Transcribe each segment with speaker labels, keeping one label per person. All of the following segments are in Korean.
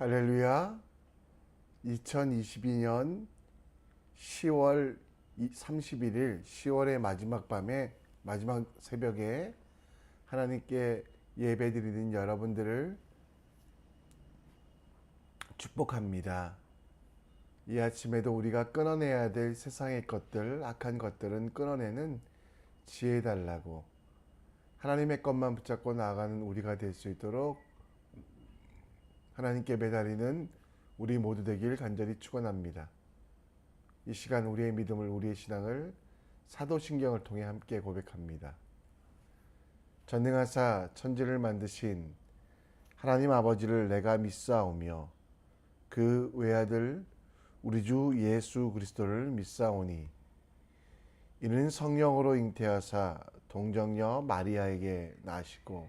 Speaker 1: 할렐루야. 2022년 10월 31일 10월의 마지막 밤에 마지막 새벽에 하나님께 예배드리는 여러분들을 축복합니다. 이 아침에도 우리가 끊어내야 될 세상의 것들, 악한 것들은 끊어내는 지혜 달라고 하나님의 것만 붙잡고 나아가는 우리가 될 수 있도록 하나님께 매달리는 우리 모두 되길 간절히 축원합니다. 이 시간 우리의 믿음을 우리의 신앙을 사도신경을 통해 함께 고백합니다. 전능하사 천지를 만드신 하나님 아버지를 내가 믿사오며 그 외아들 우리 주 예수 그리스도를 믿사오니 이는 성령으로 잉태하사 동정녀 마리아에게 나시고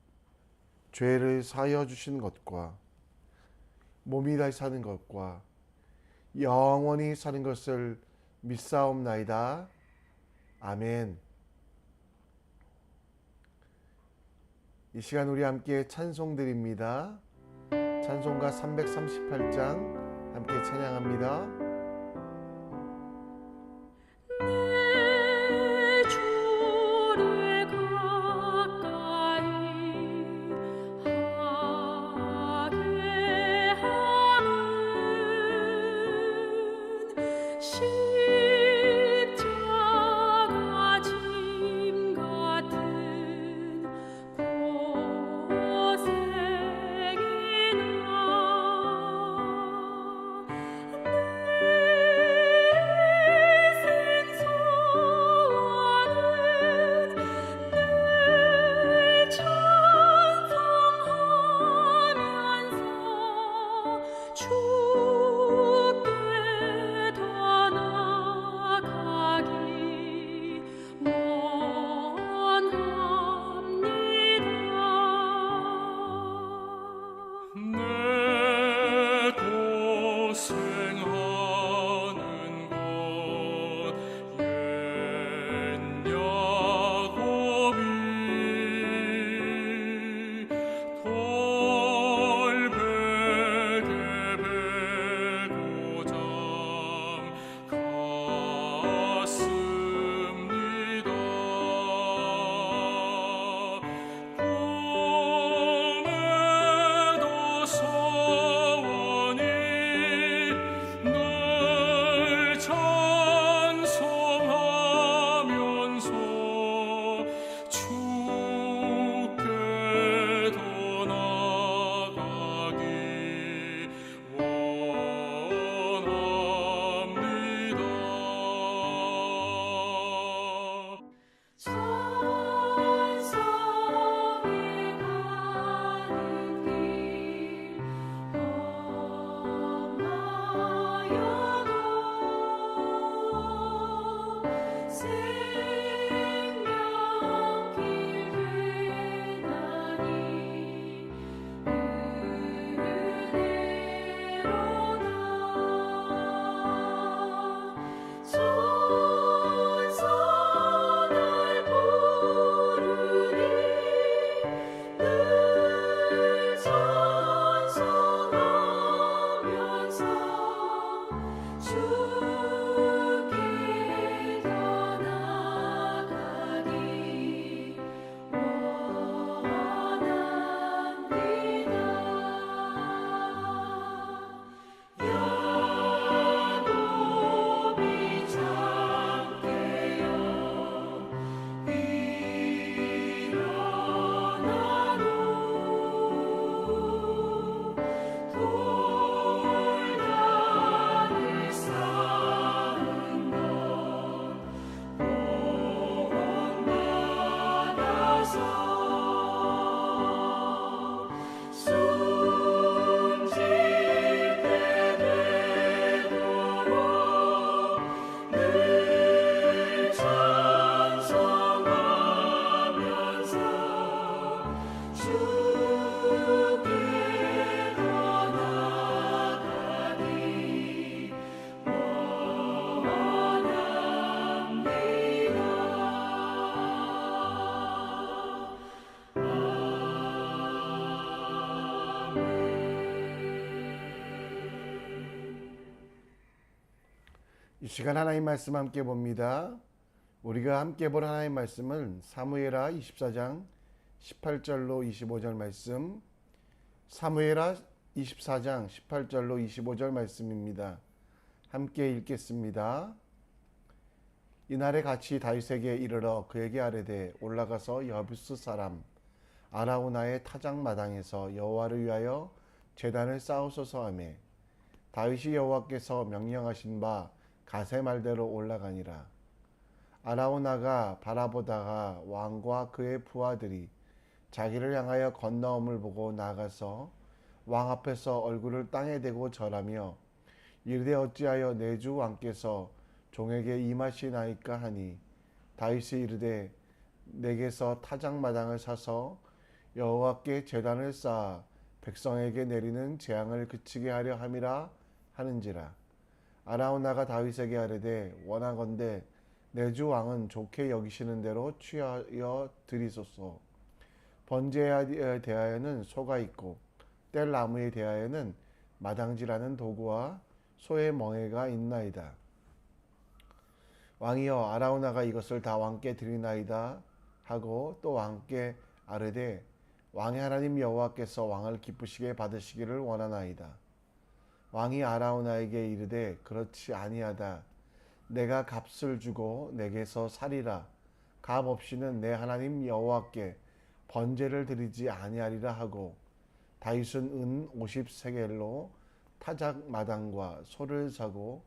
Speaker 1: 죄를 사하여 주시는 것과 몸이 다시 사는 것과 영원히 사는 것을 믿사옵나이다. 아멘. 이 시간 우리 함께 찬송 드립니다. 찬송가 338장 함께 찬양합니다. 시간 하나님 말씀 함께 봅니다. 우리가 함께 볼 하나님 말씀은 사무엘하 24장 18절로 25절 말씀, 사무엘하 24장 18절로 25절 말씀입니다. 함께 읽겠습니다. 이날에 같이 다윗에게 이르러 그에게 아뢰되 올라가서 여부스 사람 아라우나의 타작 마당에서 여호와를 위하여 제단을 쌓으소서 하매 다윗이 여호와께서 명령하신 바 가세 말대로 올라가니라. 아라우나가 바라보다가 왕과 그의 부하들이 자기를 향하여 건너옴을 보고 나가서 왕 앞에서 얼굴을 땅에 대고 절하며 이르되 어찌하여 내 주 왕께서 종에게 임하시나이까 하니? 다윗이 이르되 내게서 타작마당을 사서 여호와께 제단을 쌓아 백성에게 내리는 재앙을 그치게 하려 함이라 하는지라 아라우나가 다윗에게 아뢰되 원하건대 내 주 왕은 좋게 여기시는 대로 취하여 드리소서 번제에 대하여는 소가 있고 뗄 나무에 대하여는 마당질하는 도구와 소의 멍에가 있나이다. 왕이여 아라우나가 이것을 다 왕께 드리나이다 하고 또 왕께 아뢰되 왕의 하나님 여호와께서 왕을 기쁘시게 받으시기를 원하나이다. 왕이 아라우나에게 이르되 그렇지 아니하다. 내가 값을 주고 내게서 살이라. 값 없이는 내 하나님 여호와께 번제를 드리지 아니하리라 하고 다윗은 은 50세겔로 타작 마당과 소를 사고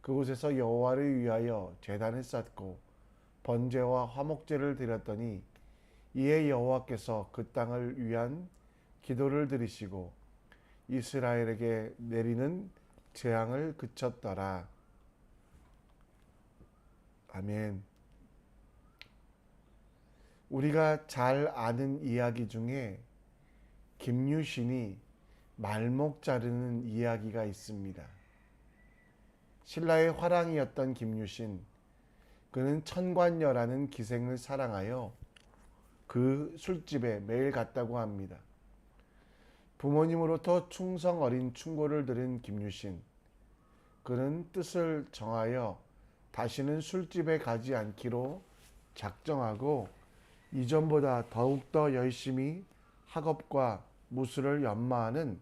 Speaker 1: 그곳에서 여호와를 위하여 제단을 쌓고 번제와 화목제를 드렸더니 이에 여호와께서 그 땅을 위한 기도를 들으시고 이스라엘에게 내리는 재앙을 그쳤더라. 아멘. 우리가 잘 아는 이야기 중에 김유신이 말목 자르는 이야기가 있습니다. 신라의 화랑이었던 김유신, 그는 천관녀라는 기생을 사랑하여 그 술집에 매일 갔다고 합니다. 부모님으로부터 충성 어린 충고를 들은 김유신, 그는 뜻을 정하여 다시는 술집에 가지 않기로 작정하고 이전보다 더욱더 열심히 학업과 무술을 연마하는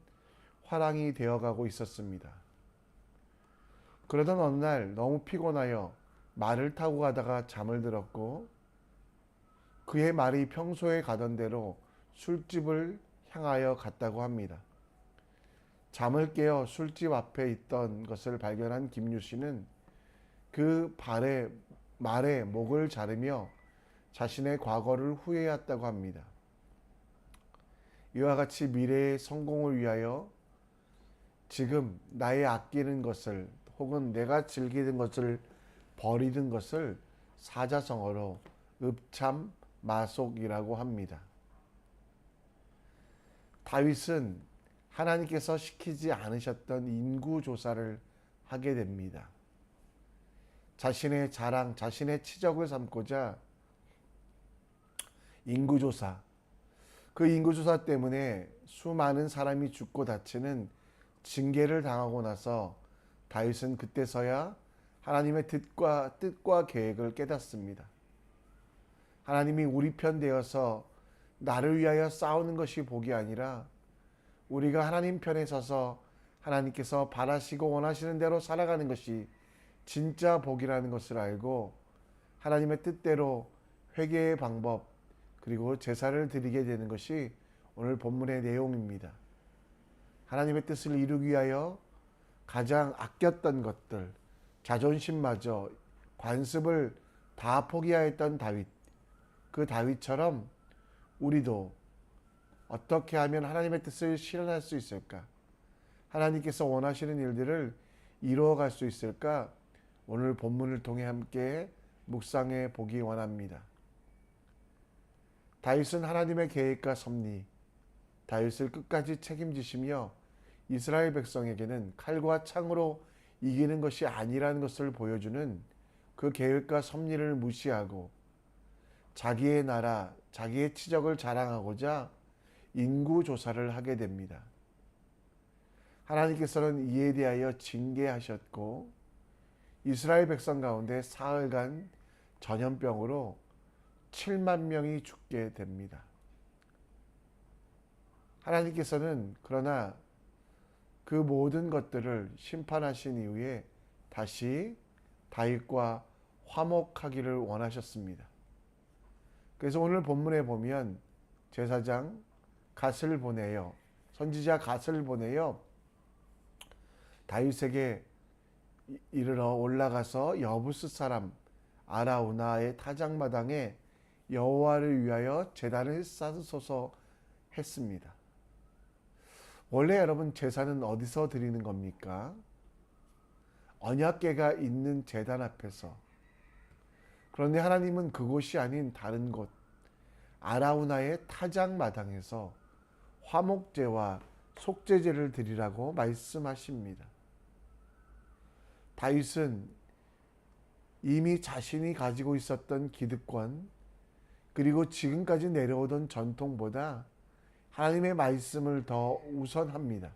Speaker 1: 화랑이 되어가고 있었습니다. 그러던 어느 날 너무 피곤하여 말을 타고 가다가 잠을 들었고 그의 말이 평소에 가던 대로 술집을 향하여 갔다고 합니다. 잠을 깨어 술집 앞에 있던 것을 발견한 김유 씨는 그 발에 말에 목을 자르며 자신의 과거를 후회했다고 합니다. 이와 같이 미래의 성공을 위하여 지금 나의 아끼는 것을 혹은 내가 즐기는 것을 버리는 것을 사자성어로 읍참 마속이라고 합니다. 다윗은 하나님께서 시키지 않으셨던 인구 조사를 하게 됩니다. 자신의 자랑, 자신의 치적을 삼고자 인구조사, 그 인구조사 때문에 수많은 사람이 죽고 다치는 징계를 당하고 나서 다윗은 그때서야 하나님의 뜻과 뜻과 계획을 깨닫습니다. 하나님이 우리 편 되어서 나를 위하여 싸우는 것이 복이 아니라 우리가 하나님 편에 서서 하나님께서 바라시고 원하시는 대로 살아가는 것이 진짜 복이라는 것을 알고 하나님의 뜻대로 회개의 방법 그리고 제사를 드리게 되는 것이 오늘 본문의 내용입니다. 하나님의 뜻을 이루기 위하여 가장 아꼈던 것들, 자존심마저 관습을 다 포기하였던 다윗. 그 다윗처럼 우리도 어떻게 하면 하나님의 뜻을 실현할 수 있을까? 하나님께서 원하시는 일들을 이루어갈 수 있을까? 오늘 본문을 통해 함께 묵상해 보기 원합니다. 다윗은 하나님의 계획과 섭리, 다윗을 끝까지 책임지시며 이스라엘 백성에게는 칼과 창으로 이기는 것이 아니라는 것을 보여주는 그 계획과 섭리를 무시하고 자기의 나라, 자기의 치적을 자랑하고자 인구 조사를 하게 됩니다. 하나님께서는 이에 대하여 징계하셨고 이스라엘 백성 가운데 사흘간 전염병으로 7만 명이 죽게 됩니다. 하나님께서는 그러나 그 모든 것들을 심판하신 이후에 다시 다윗과 화목하기를 원하셨습니다. 그래서 오늘 본문에 보면 제사장 갓을 보내요. 선지자 갓을 보내요. 다윗에게 이- 이르러 올라가서 여부스 사람 아라우나의 타작마당에 여호와를 위하여 제단을 쌓으소서 했습니다. 원래 여러분 제사는 어디서 드리는 겁니까? 언약궤가 있는 제단 앞에서. 그런데 하나님은 그곳이 아닌 다른 곳 아라우나의 타작 마당에서 화목제와 속죄제를 드리라고 말씀하십니다. 다윗은 이미 자신이 가지고 있었던 기득권 그리고 지금까지 내려오던 전통보다 하나님의 말씀을 더 우선합니다.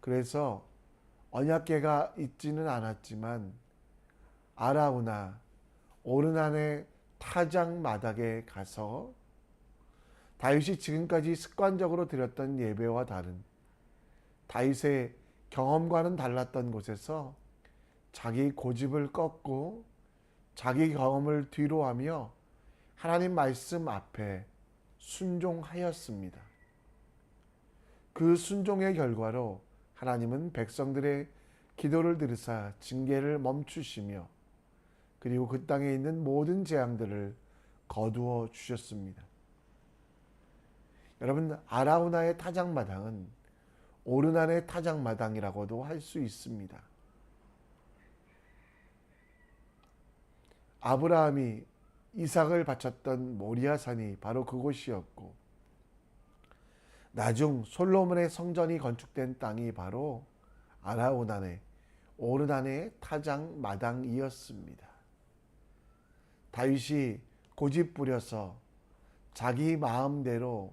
Speaker 1: 그래서 언약궤가 있지는 않았지만 아라우나 오르난의 타작 마당에 가서 다윗이 지금까지 습관적으로 드렸던 예배와 다른 다윗의 경험과는 달랐던 곳에서 자기 고집을 꺾고 자기 경험을 뒤로하며 하나님 말씀 앞에 순종하였습니다. 그 순종의 결과로 하나님은 백성들의 기도를 들으사 징계를 멈추시며 그리고 그 땅에 있는 모든 재앙들을 거두어 주셨습니다. 여러분 아라우나의 타작마당은 오르난의 타작마당이라고도 할 수 있습니다. 아브라함이 이삭을 바쳤던 모리아산이 바로 그곳이었고 나중 솔로몬의 성전이 건축된 땅이 바로 아라우난의 오르난의 타작 마당이었습니다. 다윗이 고집 부려서 자기 마음대로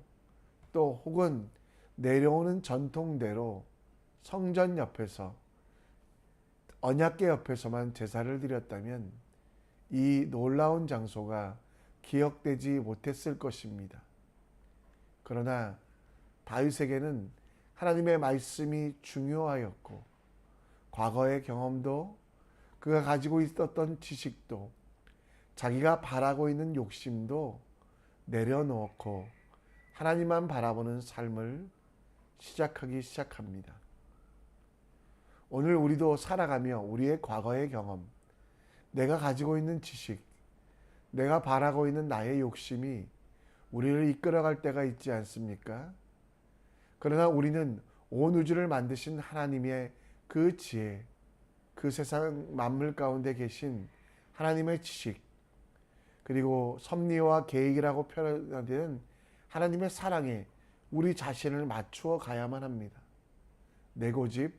Speaker 1: 또 혹은 내려오는 전통대로 성전 옆에서 언약궤 옆에서만 제사를 드렸다면 이 놀라운 장소가 기억되지 못했을 것입니다. 그러나 다윗에게는 하나님의 말씀이 중요하였고 과거의 경험도 그가 가지고 있었던 지식도 자기가 바라고 있는 욕심도 내려놓고 하나님만 바라보는 삶을 시작하기 시작합니다. 오늘 우리도 살아가며 우리의 과거의 경험, 내가 가지고 있는 지식, 내가 바라고 있는 나의 욕심이 우리를 이끌어갈 때가 있지 않습니까? 그러나 우리는 온 우주를 만드신 하나님의 그 지혜, 그 세상 만물 가운데 계신 하나님의 지식, 그리고 섭리와 계획이라고 표현되는 하나님의 사랑에 우리 자신을 맞추어 가야만 합니다. 내 고집,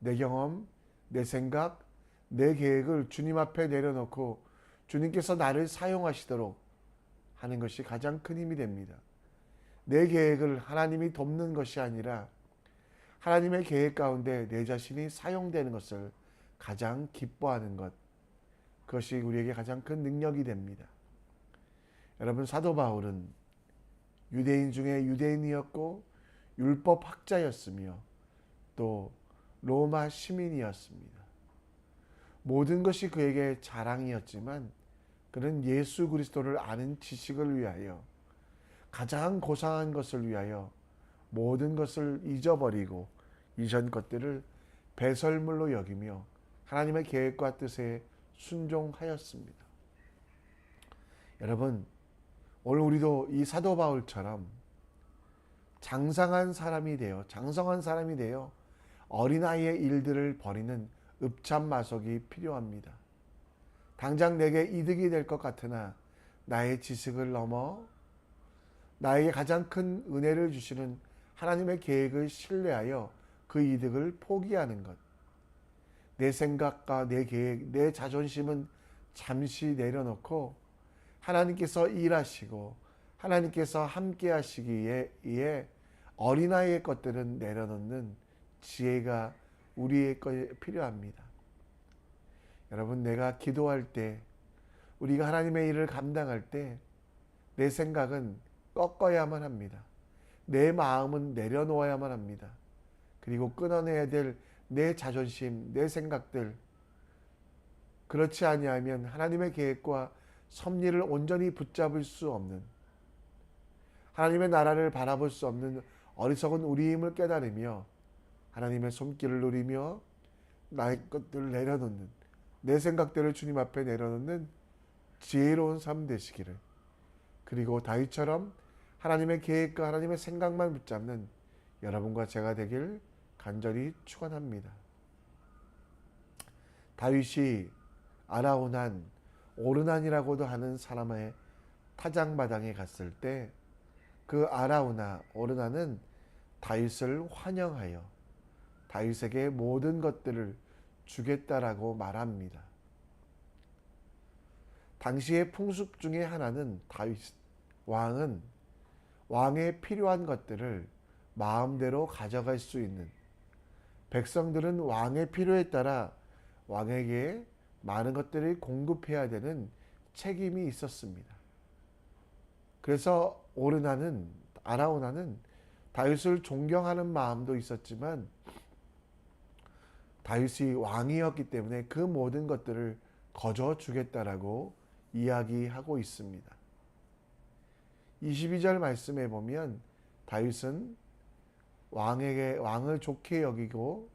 Speaker 1: 내 경험, 내 생각, 내 계획을 주님 앞에 내려놓고 주님께서 나를 사용하시도록 하는 것이 가장 큰 힘이 됩니다. 내 계획을 하나님이 돕는 것이 아니라 하나님의 계획 가운데 내 자신이 사용되는 것을 가장 기뻐하는 것. 그것이 우리에게 가장 큰 능력이 됩니다. 여러분, 사도 바울은 유대인 중에 유대인이었고 율법 학자였으며 또 로마 시민이었습니다. 모든 것이 그에게 자랑이었지만 그는 예수 그리스도를 아는 지식을 위하여 가장 고상한 것을 위하여 모든 것을 잊어버리고 이전 것들을 배설물로 여기며 하나님의 계획과 뜻에 순종하였습니다. 여러분, 오늘 우리도 이 사도 바울처럼 장상한 사람이 되어 장성한 사람이 되어 어린아이의 일들을 버리는 읍참마속이 필요합니다. 당장 내게 이득이 될 것 같으나 나의 지식을 넘어 나에게 가장 큰 은혜를 주시는 하나님의 계획을 신뢰하여 그 이득을 포기하는 것. 내 생각과 내 계획, 내 자존심은 잠시 내려놓고 하나님께서 일하시고 하나님께서 함께 하시기에 어린아이의 것들은 내려놓는 지혜가 우리의 것에 필요합니다. 여러분 내가 기도할 때 우리가 하나님의 일을 감당할 때 내 생각은 꺾어야만 합니다. 내 마음은 내려놓아야만 합니다. 그리고 끊어내야 될 내 자존심, 내 생각들 그렇지 아니하면 하나님의 계획과 섭리를 온전히 붙잡을 수 없는 하나님의 나라를 바라볼 수 없는 어리석은 우리임을 깨달으며 하나님의 손길을 누리며 나의 것들을 내려놓는 내 생각들을 주님 앞에 내려놓는 지혜로운 삶 되시기를 그리고 다윗처럼 하나님의 계획과 하나님의 생각만 붙잡는 여러분과 제가 되길 간절히 축원합니다. 다윗이 아라오난 오르난이라고도 하는 사람의 타작마당에 갔을 때 그 아라우나 오르나는 다윗을 환영하여 다윗에게 모든 것들을 주겠다라고 말합니다. 당시의 풍습 중에 하나는 다윗 왕은 왕에 필요한 것들을 마음대로 가져갈 수 있는 백성들은 왕의 필요에 따라 왕에게 많은 것들을 공급해야 되는 책임이 있었습니다. 그래서 오르나는 아라오나는 다윗을 존경하는 마음도 있었지만 다윗이 왕이었기 때문에 그 모든 것들을 거저 주겠다라고 이야기하고 있습니다. 22절 말씀에 보면 다윗은 왕에게 왕을 좋게 여기고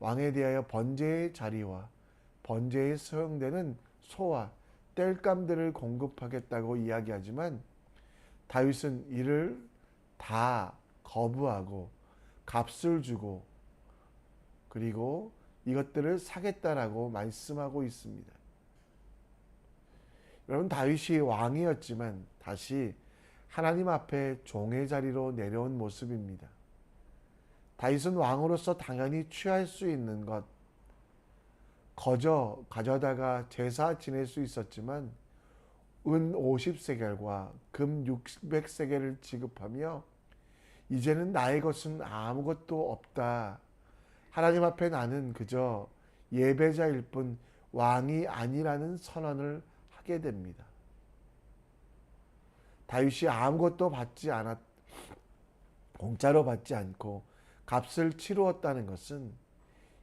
Speaker 1: 왕에 대하여 번제의 자리와 번제에 사용되는 소와 땔감들을 공급하겠다고 이야기하지만 다윗은 이를 다 거부하고 값을 주고 그리고 이것들을 사겠다라고 말씀하고 있습니다. 여러분 다윗이 왕이었지만 다시 하나님 앞에 종의 자리로 내려온 모습입니다. 다윗은 왕으로서 당연히 취할 수 있는 것 거저 가져다가 제사 지낼 수 있었지만 은 50세겔과 금 600세겔을 지급하며 이제는 나의 것은 아무것도 없다. 하나님 앞에 나는 그저 예배자일 뿐 왕이 아니라는 선언을 하게 됩니다. 다윗이 아무것도 받지 않았 공짜로 받지 않고 값을 치루었다는 것은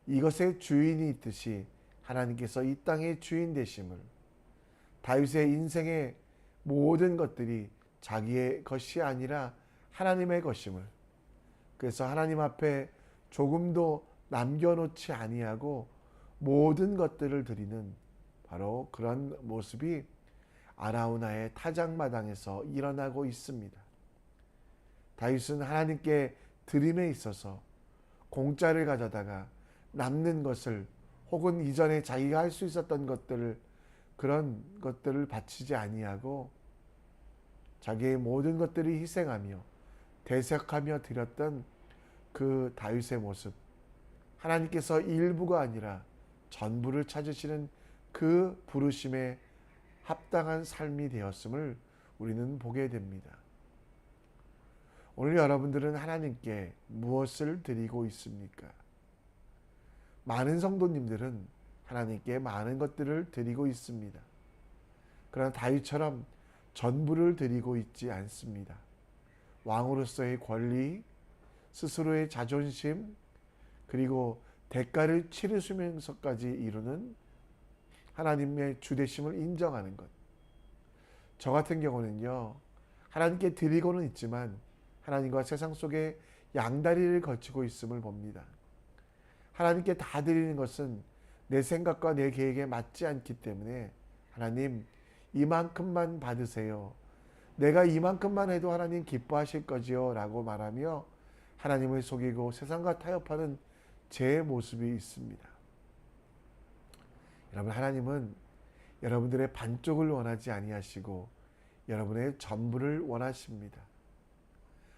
Speaker 1: 이것의 주인이 있듯이 하나님께서 이 땅의 주인 되심을 다윗의 인생의 모든 것들이 자기의 것이 아니라 하나님의 것임을 그래서 하나님 앞에 조금도 남겨놓지 아니하고 모든 것들을 드리는 바로 그런 모습이 아라우나의 타작마당에서 일어나고 있습니다. 다윗은 하나님께 드림에 있어서 공짜를 가져다가 남는 것을 혹은 이전에 자기가 할 수 있었던 것들을 그런 것들을 바치지 아니하고 자기의 모든 것들을 희생하며 대색하며 드렸던 그 다윗의 모습 하나님께서 일부가 아니라 전부를 찾으시는 그 부르심에 합당한 삶이 되었음을 우리는 보게 됩니다. 오늘 여러분들은 하나님께 무엇을 드리고 있습니까? 많은 성도님들은 하나님께 많은 것들을 드리고 있습니다. 그러나 다윗처럼 전부를 드리고 있지 않습니다. 왕으로서의 권리, 스스로의 자존심, 그리고 대가를 치르시면서까지 이루는 하나님의 주대심을 인정하는 것. 저 같은 경우는요, 하나님께 드리고는 있지만 하나님과 세상 속에 양다리를 거치고 있음을 봅니다. 하나님께 다 드리는 것은 내 생각과 내 계획에 맞지 않기 때문에 하나님 이만큼만 받으세요. 내가 이만큼만 해도 하나님 기뻐하실 거지요. 라고 말하며 하나님을 속이고 세상과 타협하는 제 모습이 있습니다. 여러분 하나님은 여러분들의 반쪽을 원하지 아니하시고 여러분의 전부를 원하십니다.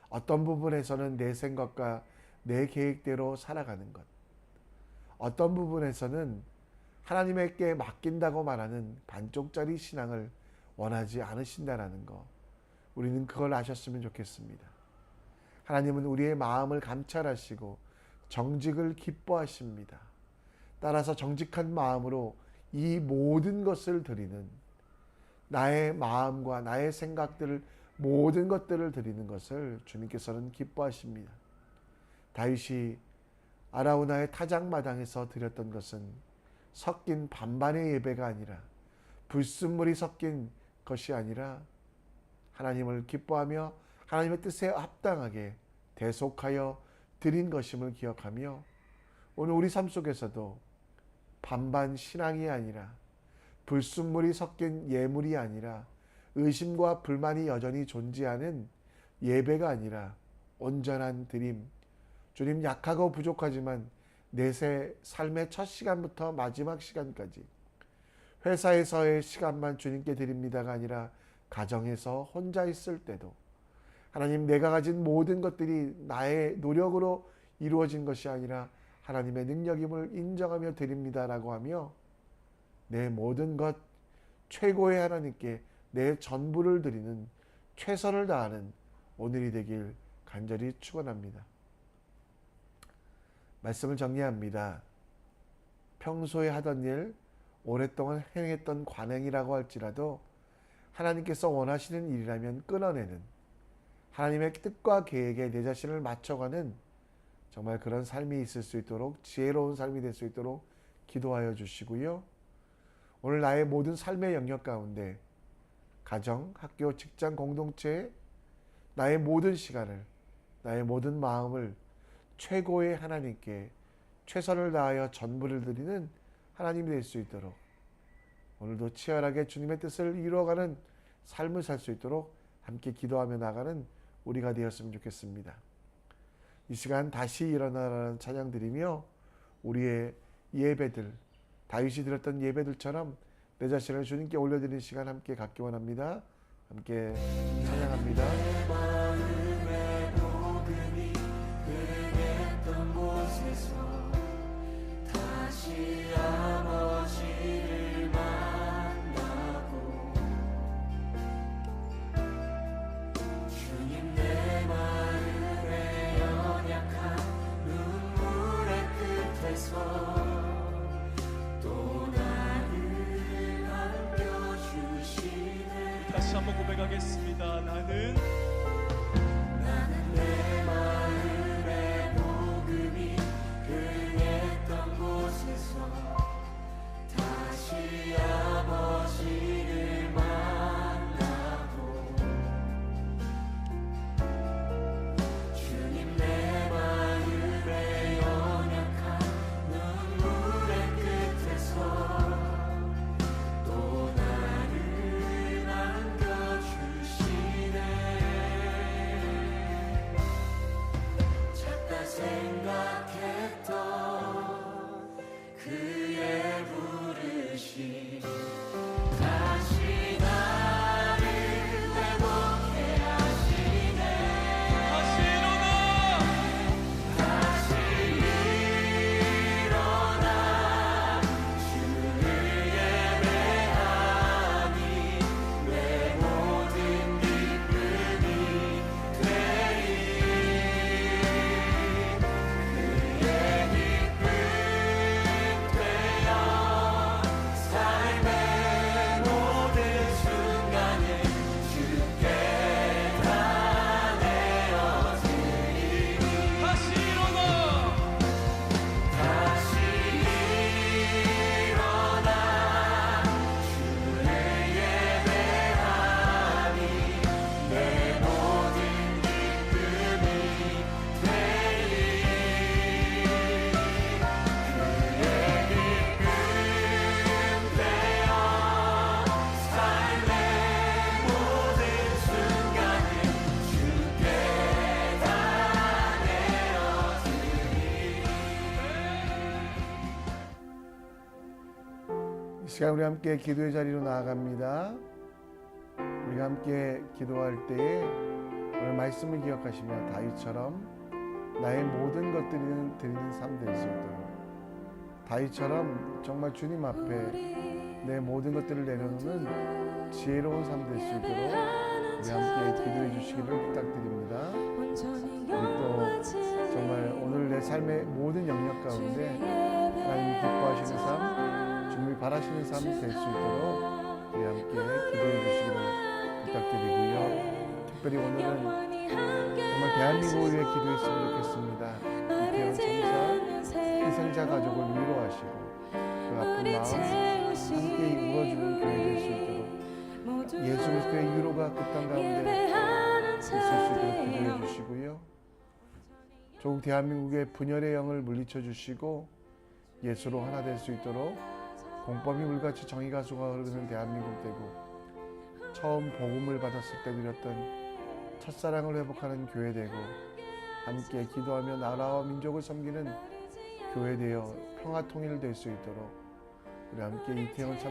Speaker 1: 어떤 부분에서는 내 생각과 내 계획대로 살아가는 것. 어떤 부분에서는 하나님에게 맡긴다고 말하는 반쪽짜리 신앙을 원하지 않으신다라는 거. 우리는 그걸 아셨으면 좋겠습니다. 하나님은 우리의 마음을 감찰하시고 정직을 기뻐하십니다. 따라서 정직한 마음으로 이 모든 것을 드리는 나의 마음과 나의 생각들을 모든 것들을 드리는 것을 주님께서는 기뻐하십니다. 다윗이 아라우나의 타작마당에서 드렸던 것은 섞인 반반의 예배가 아니라 불순물이 섞인 것이 아니라 하나님을 기뻐하며 하나님의 뜻에 합당하게 대속하여 드린 것임을 기억하며 오늘 우리 삶 속에서도 반반 신앙이 아니라 불순물이 섞인 예물이 아니라 의심과 불만이 여전히 존재하는 예배가 아니라 온전한 드림 주님 약하고 부족하지만 내세 삶의 첫 시간부터 마지막 시간까지 회사에서의 시간만 주님께 드립니다가 아니라 가정에서 혼자 있을 때도 하나님 내가 가진 모든 것들이 나의 노력으로 이루어진 것이 아니라 하나님의 능력임을 인정하며 드립니다라고 하며 내 모든 것 최고의 하나님께 내 전부를 드리는 최선을 다하는 오늘이 되길 간절히 축원합니다. 말씀을 정리합니다. 평소에 하던 일, 오랫동안 행했던 관행이라고 할지라도 하나님께서 원하시는 일이라면 끊어내는 하나님의 뜻과 계획에 내 자신을 맞춰가는 정말 그런 삶이 있을 수 있도록 지혜로운 삶이 될 수 있도록 기도하여 주시고요. 오늘 나의 모든 삶의 영역 가운데 가정, 학교, 직장, 공동체 나의 모든 시간을 나의 모든 마음을 최고의 하나님께 최선을 다하여 전부를 드리는 하나님이 될 수 있도록 오늘도 치열하게 주님의 뜻을 이루어가는 삶을 살 수 있도록 함께 기도하며 나가는 우리가 되었으면 좋겠습니다. 이 시간 다시 일어나라는 찬양 드리며 우리의 예배들 다윗이 드렸던 예배들처럼 내 자신을 주님께 올려드리는 시간 함께 갖기 원합니다. 함께 찬양합니다.
Speaker 2: 한번 고백하겠습니다. 나는
Speaker 1: 시간 우리 함께 기도의 자리로 나아갑니다. 우리가 함께 기도할 때에 오늘 말씀을 기억하시며 다윗처럼 나의 모든 것들을 드리는 삶 될 수 있도록 다윗처럼 정말 주님 앞에 내 모든 것들을 내려놓는 지혜로운 삶 될 수 있도록 우리 함께 기도해 주시기를 부탁드립니다. 우리 또 정말 오늘 내 삶의 모든 영역 가운데 하나님 기뻐하시는 삶, 하나님이 바라시는 삶이 될 수 있도록 우리 함께 기도해 주시기를 부탁드리고요. 특별히 오늘은 정말 대한민국을 위해 기도했으면 좋겠습니다. 이태원 참사 희생자 가족을 위로하시고 그 아픈 마음 함께 울어주는 교회 될 수 있도록 예수 그리스도의 위로가 그 땅 가운데 있을 수 있도록 기도해 주시고요. 조국 대한민국의 분열의 영을 물리쳐 주시고 예수로 하나 될 수 있도록 공법이 물같이 정의가 쏟아 흐르는 대한민국 되고 처음 복음을 받았을 때 누렸던 첫사랑을 회복하는 교회 되고 함께 기도하며 나라와 민족을 섬기는 교회 되어 평화 통일 될 수 있도록 우리 함께 이태원 참